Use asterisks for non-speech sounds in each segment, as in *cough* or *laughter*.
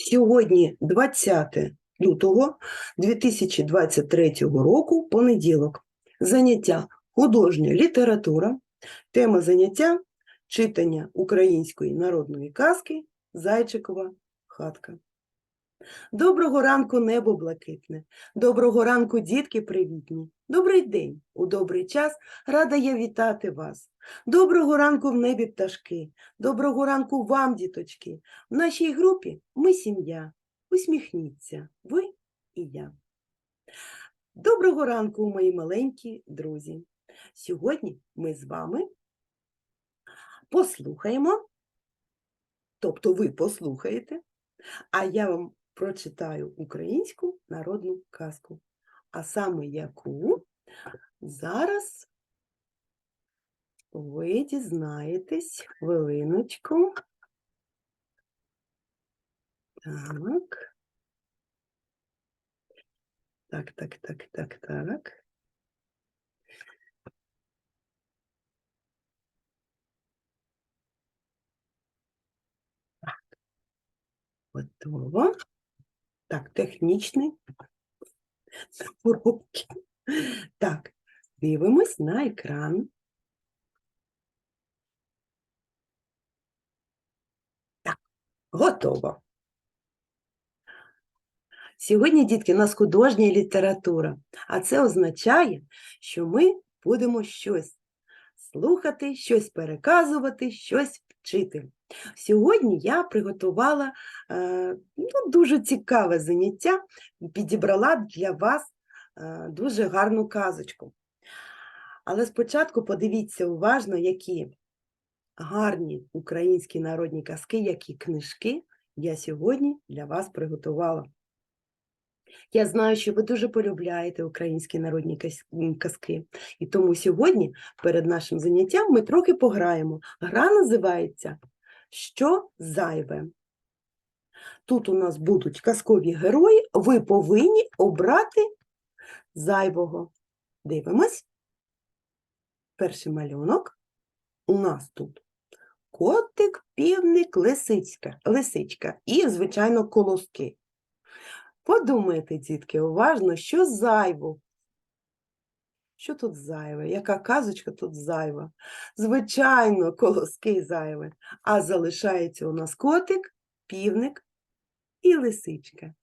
Сьогодні 20 лютого 2023 року, понеділок. Заняття художня література. Тема заняття читання української народної казки Зайчикова хатка. Доброго ранку, небо блакитне. Доброго ранку, дітки привітні. Добрий день, у добрий час рада я вітати вас. Доброго ранку в небі пташки. Доброго ранку вам, діточки. В нашій групі ми сім'я. Усміхніться, ви і я. Доброго ранку, мої маленькі друзі. Сьогодні ми з вами послухаємо, тобто ви послухаєте, а я вам прочитаю українську народну казку. А саме яку зараз ви дізнаєтесь хвилиночку. Так. Так, так, так, так, так. Так. Готово. Так, технічний уроки. Так, дивимось на екран. Так, готово. Сьогодні, дітки, у нас художня література, а це означає, що ми будемо щось слухати, щось переказувати, щось вчити. Сьогодні я приготувала е, ну, дуже цікаве заняття, підібрала для вас е, дуже гарну казочку. Але спочатку подивіться уважно, які гарні українські народні казки, які книжки я сьогодні для вас приготувала. Я знаю, що ви дуже полюбляєте українські народні казки, і тому сьогодні перед нашим заняттям ми трохи пограємо. Гра називається Що зайве? Тут у нас будуть казкові герої, ви повинні обрати зайвого. Дивимось. Перший малюнок. У нас тут котик, півник, лисичка, лисичка і, звичайно, колоски. Подумайте, дітки, уважно, що зайво. Що тут зайве? Яка казочка тут зайва? Звичайно, *laughs* колоски зайве. А залишається у нас котик, півник і лисичка.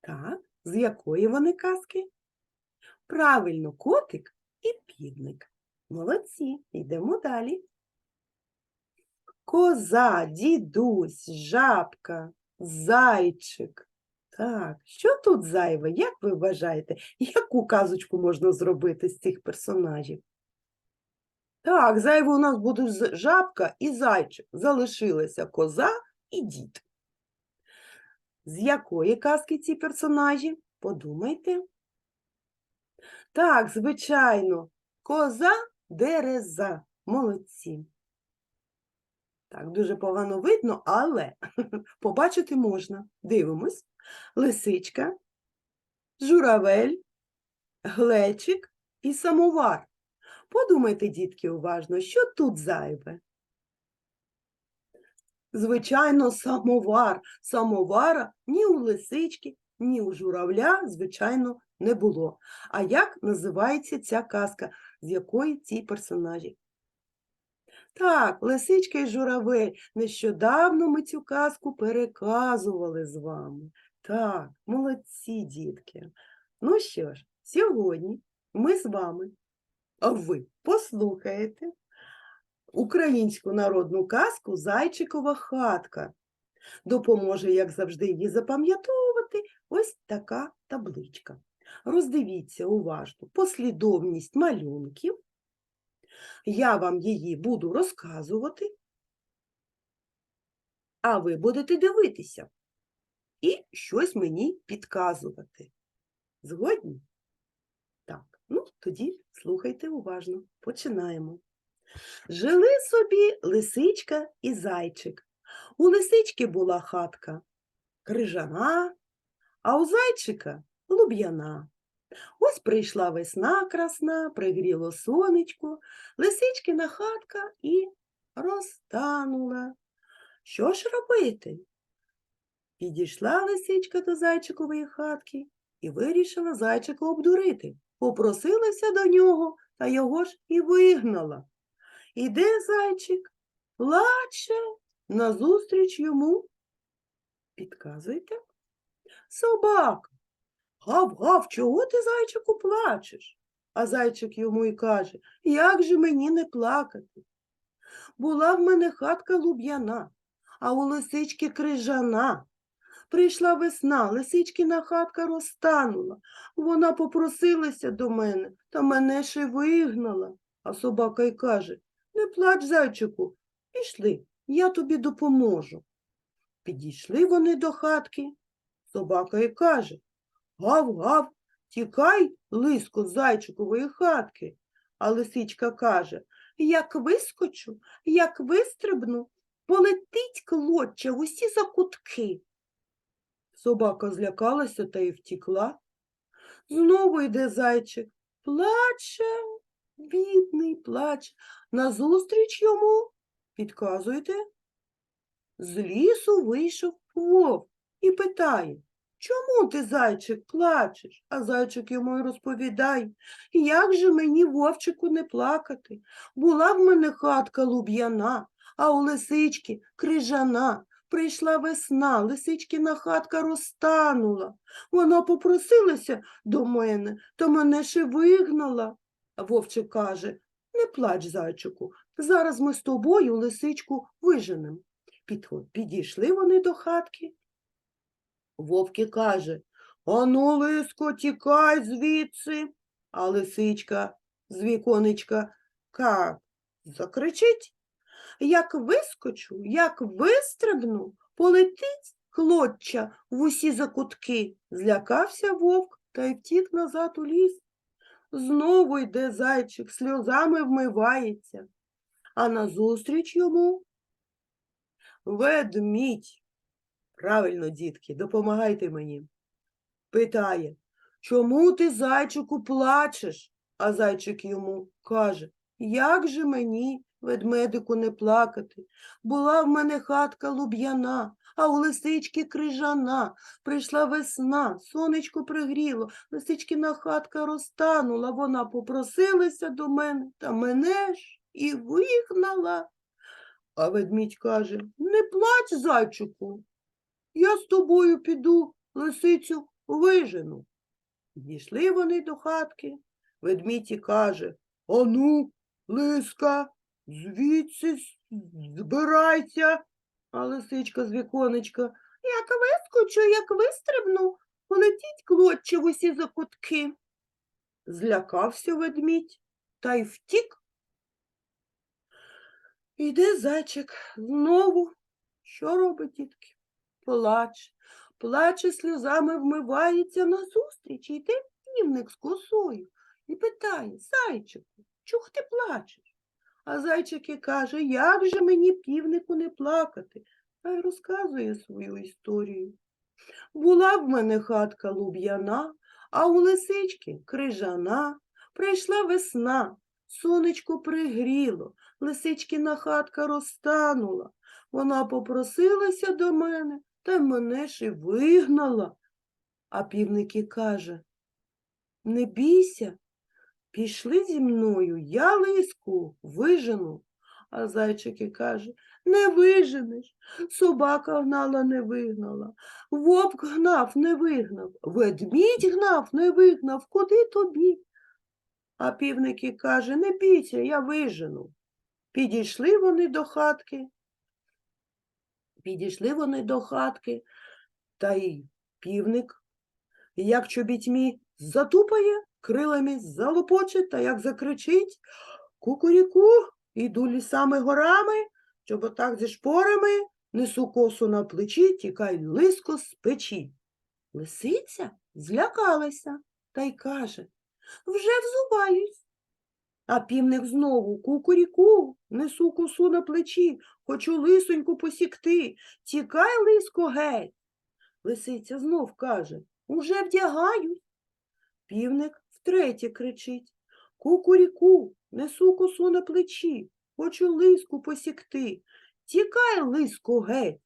Так, з якої вони казки? Правильно, котик і півник. Молодці, йдемо далі. Коза, дідусь, жабка, зайчик. Так, що тут зайве? Як ви вважаєте, яку казочку можна зробити з цих персонажів? Так, зайве у нас буде жабка і зайчик. Залишилася коза і дід. З якої казки ці персонажі? Подумайте. Так, звичайно, коза дереза. Молодці. Так, дуже погано видно, але *laughs* побачити можна. Дивимось. Лисичка, журавель, глечик і самовар. Подумайте, дітки, уважно, що тут зайве? Звичайно, самовар. Самовара ні у лисички, ні у журавля, звичайно, не було. А як називається ця казка, з якої ці персонажі? Так, лисичка і журавель. Нещодавно ми цю казку переказували з вами. Так, молодці, дітки. Ну що ж, сьогодні ми з вами, а ви послухаєте українську народну казку Зайчикова хатка. Допоможе, як завжди, її запам'ятовувати ось така табличка. Роздивіться уважно послідовність малюнків. Я вам її буду розказувати, а ви будете дивитися і щось мені підказувати. Згодні? Так, ну тоді слухайте уважно. Починаємо. Жили собі лисичка і зайчик. У лисички була хатка крижана, а у зайчика луб'яна. Ось прийшла весна красна, пригріло сонечко, лисичкина хатка і розтанула. Що ж робити? Підійшла лисичка до зайчикової хатки і вирішила зайчика обдурити. Попросилася до нього, та його ж і вигнала. Іде зайчик, плаче, назустріч йому. Підказуйте. Собака. Гав-гав, чого ти, зайчику, плачеш? А зайчик йому й каже, як же мені не плакати? Була в мене хатка луб'яна, а у лисички крижана. Прийшла весна, лисичкина хатка розтанула. Вона попросилася до мене, та мене ще вигнала. А собака й каже, не плач, зайчику, пішли, я тобі допоможу. Підійшли вони до хатки. Собака й каже, гав-гав, тікай, лиско, з зайчикової хатки. А лисичка каже, як вискочу, як вистрибну, полетить клоча в усі закутки. Собака злякалася та й втікла. Знову йде зайчик, плаче, бідний, плаче. Назустріч йому, підказуйте, з лісу вийшов вовк і питає, чому ти, зайчик, плачеш? А зайчик йому й розповідає, як же мені, вовчику, не плакати? Була в мене хатка луб'яна, а у лисички крижана. Прийшла весна, лисичкина хатка розтанула. Вона попросилася до мене, то мене ще вигнала. Вовчик каже, не плач, зайчику, зараз ми з тобою лисичку виженемо. Підійшли вони до хатки. Вовки каже, Ану, лиско, тікай звідси. А лисичка з віконечка как закричить. Як вискочу, як вистрибну, полетить клоча в усі закутки. Злякався вовк та й втік назад у ліс. Знову йде зайчик, сльозами вмивається, а назустріч йому ведмідь. Правильно, дітки, допомагайте мені. Питає, чому ти, зайчику, плачеш? А зайчик йому каже, як же мені, ведмедику, не плакати? Була в мене хатка луб'яна, а у лисички крижана. Прийшла весна, сонечко пригріло, лисичкина хатка розтанула. Вона попросилася до мене, та мене ж і вигнала. А ведмідь каже, не плач, зайчику, я з тобою піду, лисицю вижену. Дійшли вони до хатки. Ведмідь каже, Ану, лиска, звідси збирайся. А лисичка з віконечка, як вискочу, як вистрибну, полетіть клоче в усі закутки. Злякався ведмідь та й втік. Іде зайчик знову. Що робить, дітки? Плаче, плаче сльозами, вмивається назустріч, йде півник з косою і питає, зайчику, чого ти плачеш? А зайчик і каже, як же мені півнику не плакати? Та й розказує свою історію. Була в мене хатка луб'яна, а у лисички крижана. Прийшла весна, сонечко пригріло, лисичкина хатка розтанула. Вона попросилася до мене, та мене ж і вигнала. А півник і каже, не бійся, пішли зі мною, я лиску вижену. А зайчик і каже, не виженеш. Собака гнала, не вигнала. Вовк гнав, не вигнав. Ведмідь гнав, не вигнав. Куди тобі? А півник і каже, не бійся, я вижену. Підійшли вони до хатки. Підійшли вони до хатки, та й півник, як чобітьмі, затупає, крилами залопоче, та як закричить Кукуріку, іду лісами горами, чоботах зі шпорами, несу косу на плечі, тікай лиско з печі. Лисиця злякалася та й каже Вже взуваюсь. А півник знову кукуріку, несу косу на плечі, хочу лисоньку посікти. Тікай, лиско, геть. Лисиця знов каже Уже вдягаюсь. Півник втретє кричить Кукуріку, несу косу на плечі, хочу лиску посікти. Тікай, лиско, геть.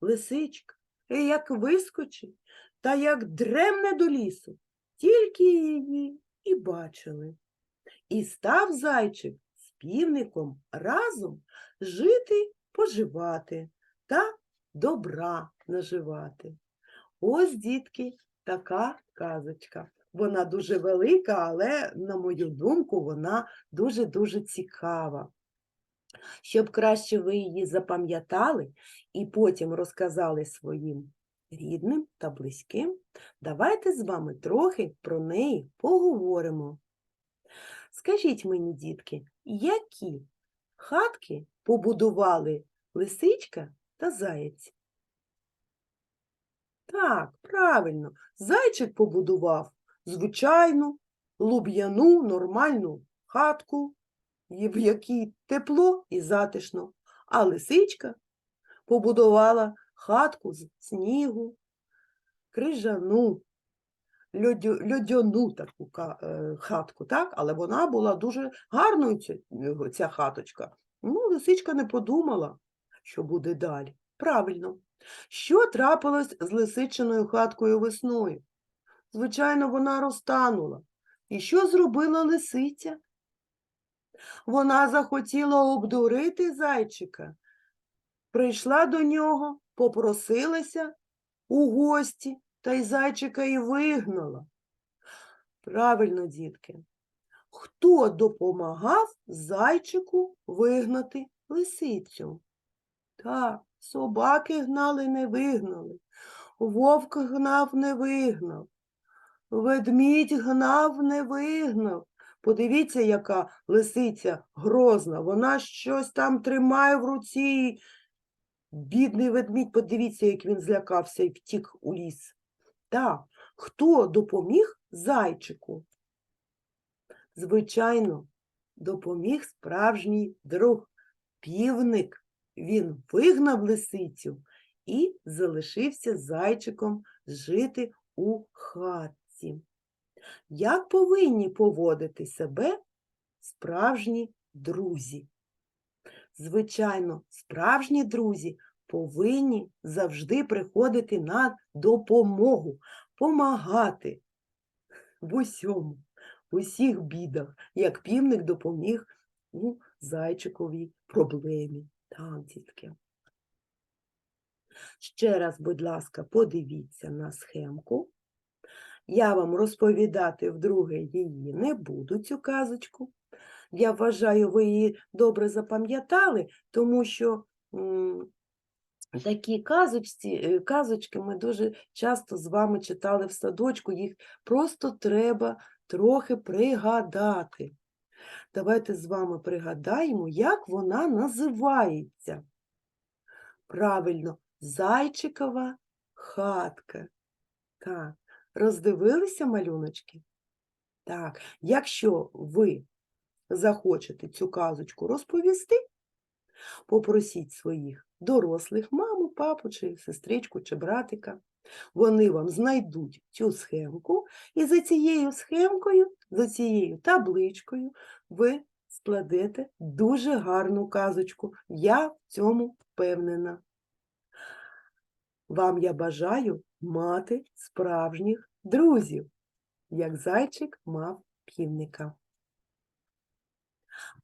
Лисичка як вискочить, та як дремне до лісу, тільки її і бачили. І став зайчик з півником разом жити, поживати та добра наживати. Ось, дітки, така казочка. Вона дуже велика, але, на мою думку, вона дуже-дуже цікава. Щоб краще ви її запам'ятали і потім розказали своїм рідним та близьким, давайте з вами трохи про неї поговоримо. Скажіть мені, дітки, які хатки побудували лисичка та заєць? Так, правильно, зайчик побудував звичайну луб'яну нормальну хатку, в якій тепло і затишно, а лисичка побудувала хатку з снігу, крижану, льодяну таку е, хатку, так? але вона була дуже гарною, ця, хаточка. Ну, лисичка не подумала, що буде далі. Правильно. Що трапилось з лисичиною хаткою весною? Звичайно, вона розтанула. І що зробила лисиця? Вона захотіла обдурити зайчика. Прийшла до нього, попросилася у гості, та й зайчика і вигнала. Правильно, дітки. Хто допомагав зайчику вигнати лисицю? Так, собаки гнали, не вигнали. Вовк гнав, не вигнав. Ведмідь гнав, не вигнав. Подивіться, яка лисиця грозна. Вона щось там тримає в руці. Бідний ведмідь, подивіться, як він злякався і втік у ліс. Так, хто допоміг зайчику? Звичайно, допоміг справжній друг, півник. Він вигнав лисицю і залишився зайчиком жити у хатці. Як повинні поводити себе справжні друзі? Звичайно, справжні друзі повинні завжди приходити на допомогу, помагати в усьому, в усіх бідах, як півник допоміг у зайчиковій проблемі. Так, дітки. Ще раз, будь ласка, подивіться на схемку. Я вам розповідати вдруге її не буду, цю казочку. Я вважаю, ви її добре запам'ятали, тому що такі казочці, е, казочки ми дуже часто з вами читали в садочку, їх просто треба трохи пригадати. Давайте з вами пригадаємо, як вона називається. Правильно, зайчикова хатка. Так, роздивилися малюночки? Так, якщо ви захочете цю казочку розповісти, попросіть своїх дорослих маму, папу, чи сестричку, чи братика. Вони вам знайдуть цю схемку, і за цією схемкою, за цією табличкою ви складете дуже гарну казочку. Я в цьому впевнена. Вам я бажаю мати справжніх друзів, як зайчик мав півника.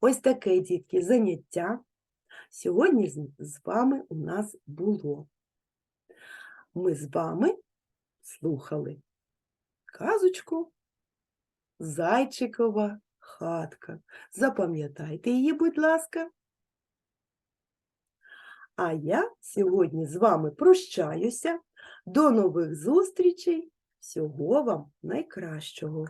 Ось таке, дітки, заняття сьогодні з- вами у нас було. Ми з вами слухали казочку Зайчикова хатка. Запам'ятайте її, будь ласка. А я сьогодні з вами прощаюся. До нових зустрічей. Всього вам найкращого.